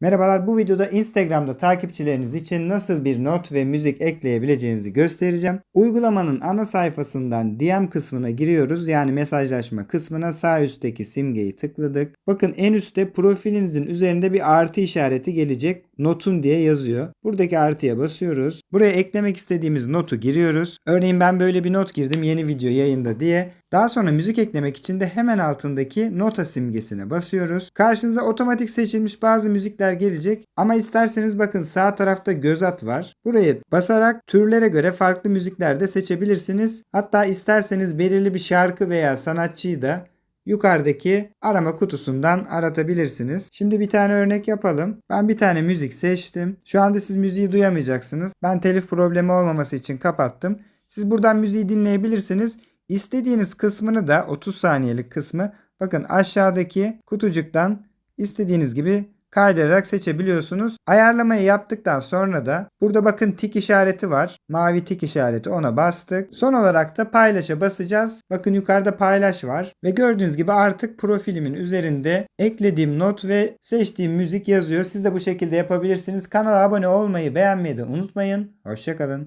Merhabalar bu videoda Instagram'da takipçileriniz için nasıl bir not ve müzik ekleyebileceğinizi göstereceğim. Uygulamanın ana sayfasından DM kısmına giriyoruz. Yani mesajlaşma kısmına sağ üstteki simgeyi tıkladık. Bakın en üstte profilinizin üzerinde bir artı işareti gelecek. Notun diye yazıyor. Buradaki artıya basıyoruz. Buraya eklemek istediğimiz notu giriyoruz. Örneğin ben böyle bir not girdim yeni video yayında diye. Daha sonra müzik eklemek için de hemen altındaki nota simgesine basıyoruz. Karşınıza otomatik seçilmiş bazı müzikler gelecek ama isterseniz bakın sağ tarafta göz at var. Buraya basarak türlere göre farklı müzikler de seçebilirsiniz. Hatta isterseniz belirli bir şarkı veya sanatçıyı da yukarıdaki arama kutusundan aratabilirsiniz. Şimdi bir tane örnek yapalım. Ben bir tane müzik seçtim. Şu anda siz müziği duyamayacaksınız. Ben telif problemi olmaması için kapattım. Siz buradan müziği dinleyebilirsiniz. İstediğiniz kısmını da 30 saniyelik kısmı bakın aşağıdaki kutucuktan istediğiniz gibi kaydırarak seçebiliyorsunuz. Ayarlamayı yaptıktan sonra da burada bakın tik işareti var. Mavi tik işareti ona bastık. Son olarak da paylaşa basacağız. Bakın yukarıda paylaş var. Ve gördüğünüz gibi artık profilimin üzerinde eklediğim not ve seçtiğim müzik yazıyor. Siz de bu şekilde yapabilirsiniz. Kanala abone olmayı, beğenmeyi de unutmayın. Hoşçakalın.